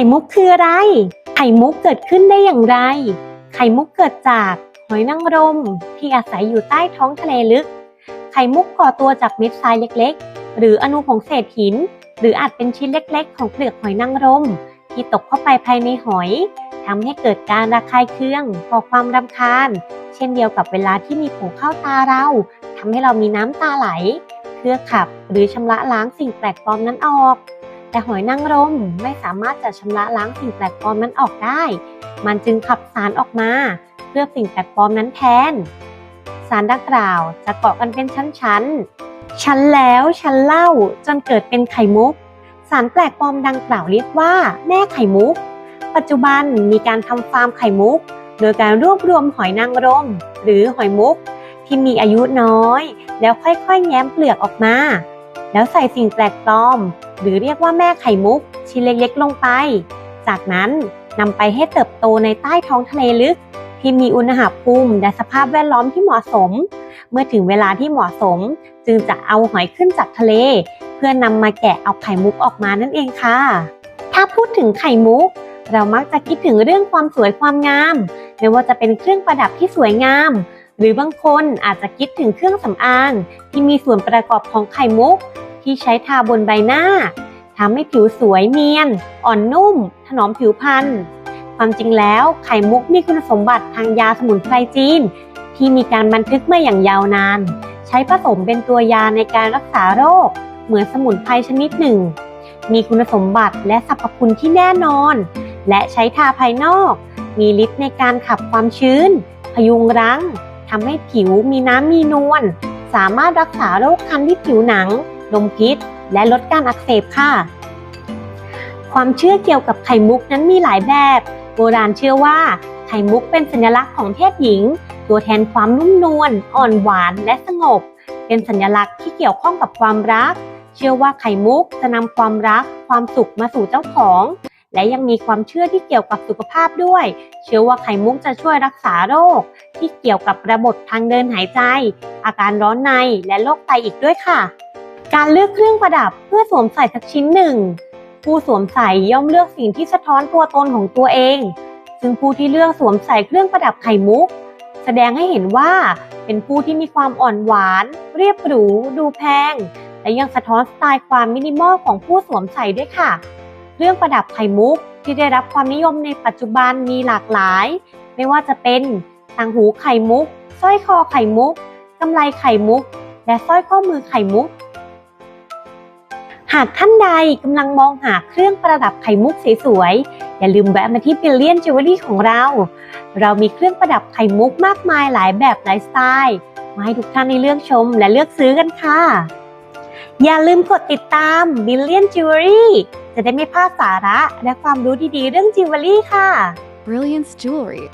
ข่มุกคืออะไร ไข่มุกเกิดขึ้นได้อย่างไร ไข่มุกเกิดจากหอยนางรมที่อาศัยอยู่ใต้ท้องทะเลลึก ไข่มุกก่อตัวจากเม็ดทรายเล็กๆ หรืออนุของเศษหิน หรืออาจเป็นชิ้นเล็กๆ ของเปลือกหอยนางรม ที่ตกเข้าไปภายในหอยทำให้เกิดการระคายเคืองก่อความรำคาญ เช่นเดียวกับเวลาที่มีผงเข้าตาเราทำให้เรามีน้ำตาไหล เพื่อขับหรือชำระล้างสิ่งแปลกปลอมนั้นออก แต่หอยนางรมไม่สามารถจะชำระล้างสิ่งแปลกปลอมนั้นออกได้ มันจึงขับสารออกมา เพื่อสิ่งแปลกปลอมนั้นแทน สารดังกล่าวจะเกาะกันเป็นชั้นๆ ชั้นแล้วชั้นเล่าจนเกิดเป็นไข่มุก สารแปลกปลอมดังกล่าวเรียกว่า แม่ไข่มุก ปัจจุบันมีการทำฟาร์มไข่มุก โดยการรวบรวมหอยนางรม หรือหอยมุก ที่มีอายุน้อย แล้วค่อยๆ แง้มเปลือกออกมา แล้วใส่สิ่งแปลกปลอม หรือเรียกว่าแม่ไข่มุก ชิ้นเล็กๆลงไป จากนั้นนำไปให้เติบโตในใต้ท้องทะเลลึก ที่มีอุณหภูมิและสภาพแวดล้อมที่เหมาะสม เมื่อถึงเวลาที่เหมาะสม จึงจะเอาหอยขึ้นจากทะเล เพื่อนำมาแกะเอาไข่มุกออกมานั่นเองค่ะ ถ้าพูดถึงไข่มุก เรามักจะคิดถึงเรื่องความสวยความงาม ไม่ว่าจะเป็นเครื่องประดับที่สวยงาม หรือบางคนอาจจะคิดถึงเครื่องสำอาง ที่มีส่วนประกอบของไข่มุก ที่ใช้ทาบนใบหน้าทำให้ผิวสวยเนียน อ่อนนุ่ม ถนอมผิวพรรณความจริงแล้วไข่มุกมีคุณสมบัติทางยาสมุนไพรจีน ที่มีการบันทึกมาอย่างยาวนาน ใช้ผสมเป็นตัวยาในการรักษาโรค เหมือนสมุนไพรชนิดหนึ่ง มีคุณสมบัติและสรรพคุณที่แน่นอน และใช้ทาภายนอก มีฤทธิ์ในการขับความชื้น พยุงรั้ง ทำให้ผิวมีน้ำมีนวลสามารถรักษาโรคคันที่ผิวหนัง ลมพิษ และลดการอักเสบค่ะ ความเชื่อเกี่ยวกับไข่มุกนั้นมีหลายแบบ โบราณเชื่อว่าไข่มุกเป็นสัญลักษณ์ของเพศหญิง ตัวแทนความนุ่มนวลอ่อนหวานและสงบ เป็นสัญลักษณ์ที่เกี่ยวข้องกับความรัก เชื่อว่าไข่มุกจะนำความรัก ความสุขมาสู่เจ้าของ และยังมีความเชื่อที่เกี่ยวกับสุขภาพด้วย เชื่อว่าไข่มุกจะช่วยรักษาโรค ที่เกี่ยวกับระบบทางเดินหายใจ อาการร้อนในและโรคไตอีกด้วยค่ะ การเลือกเครื่องประดับเพื่อสวมใส่สักชิ้นหนึ่ง ผู้สวมใส่ย่อมเลือกสิ่งที่สะท้อนตัวตนของตัวเอง ซึ่งผู้ที่เลือกสวมใส่เครื่องประดับไข่มุก แสดงให้เห็นว่าเป็นผู้ที่มีความอ่อนหวาน เรียบหรู ดูแพง และยังสะท้อนสไตล์ความมินิมอลของผู้สวมใส่ด้วยค่ะ เครื่องประดับไข่มุกที่ได้รับความนิยมในปัจจุบันมีหลากหลาย ไม่ว่าจะเป็นต่างหูไข่มุกสร้อยคอไข่มุกกำไลไข่มุก และสร้อยข้อมือไข่มุก หากท่านใดกำลังมองหาเครื่องประดับไข่มุกสวยๆอย่าลืมแวะมาที่ Billion Jewelry ของเรา เรามีเครื่องประดับไข่มุกมากมายหลายแบบหลายสไตล์มาให้ทุกท่านได้เลือกชมและเลือกซื้อกันค่ะ อย่าลืมกดติดตาม Billion Jewelry จะได้ไม่พลาดสาระ และความรู้ดีๆ เรื่องจิวเวลรี่ค่ะ Brilliance Jewelry.